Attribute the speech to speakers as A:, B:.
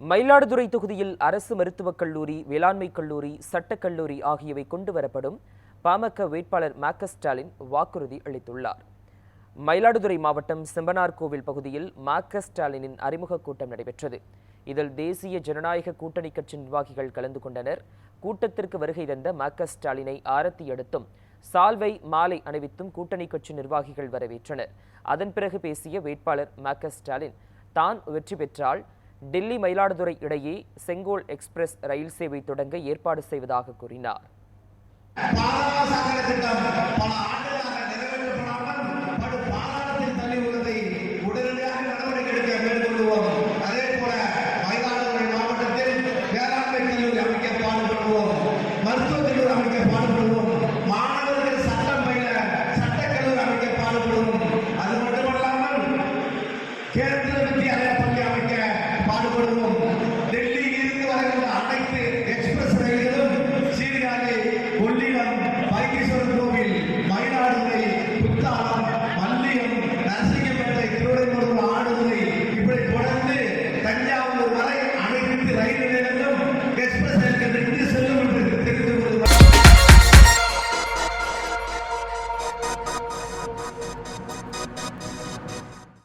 A: மயிலாடுதுறை தொகுதியில் அரசு மருத்துவக் கல்லூரி வேளாண்மை கல்லூரி சட்டக்கல்லூரி ஆகியவை கொண்டு வரப்படும் பாமக வேட்பாளர் மேக்க ஸ்டாலின் வாக்குறுதி அளித்துள்ளார். மயிலாடுதுறை மாவட்டம் செம்பனார் கோவில் பகுதியில் மேக்க ஸ்டாலினின் அறிமுக கூட்டம் நடைபெற்றது. இதில் தேசிய ஜனநாயக கூட்டணி கட்சி நிர்வாகிகள் கலந்து கொண்டனர். கூட்டத்திற்கு வருகை தந்த மேக்க ஸ்டாலினை ஆரத்தி எடுத்தும் சால்வை மாலை அணிவித்தும் கூட்டணி கட்சி நிர்வாகிகள் வரவேற்றனர். அதன் பிறகு பேசிய வேட்பாளர் மேக்க ஸ்டாலின் தான் வெற்றி பெற்றால் டெல்லி மயிலாடுதுறை இடையே செங்கோல் எக்ஸ்பிரஸ் ரயில் சேவை தொடங்க ஏற்பாடு செய்வதாக கூறினார்.
B: பாதாள கொள்ளிடம் வைத்தீஸ்வரன்